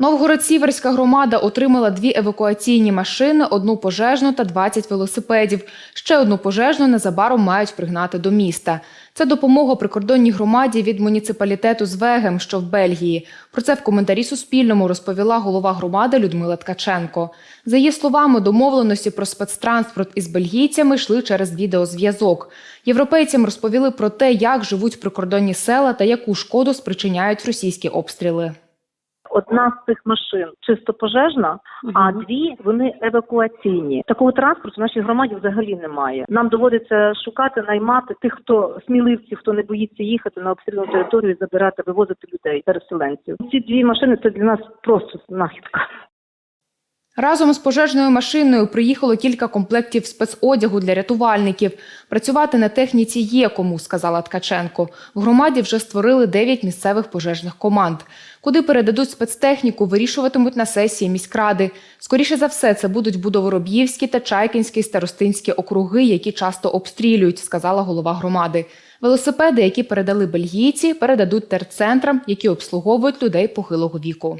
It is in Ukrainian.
Новгород-Сіверська громада отримала дві евакуаційні машини, одну пожежну та 20 велосипедів. Ще одну пожежну незабаром мають пригнати до міста. Це допомога прикордонній громаді від муніципалітету Звегем, що в Бельгії. Про це в коментарі Суспільному розповіла голова громади Людмила Ткаченко. За її словами, домовленості про спецтранспорт із бельгійцями йшли через відеозв'язок. Європейцям розповіли про те, як живуть прикордонні села та яку шкоду спричиняють російські обстріли. Одна з цих машин чисто пожежна, а дві вони евакуаційні. Такого транспорту в нашій громаді взагалі немає. Нам доводиться шукати, наймати тих, хто сміливці, хто не боїться їхати на обстріляну територію, забирати, вивозити людей, переселенців. Ці дві машини це для нас просто знахідка. Разом з пожежною машиною приїхало кілька комплектів спецодягу для рятувальників. Працювати на техніці є кому, сказала Ткаченко. В громаді вже створили 9 місцевих пожежних команд. Куди передадуть спецтехніку, вирішуватимуть на сесії міськради. Скоріше за все, це будуть Будовороб'ївські та Чайкінські старостинські округи, які часто обстрілюють, сказала голова громади. Велосипеди, які передали бельгійці, передадуть терцентрам, які обслуговують людей похилого віку.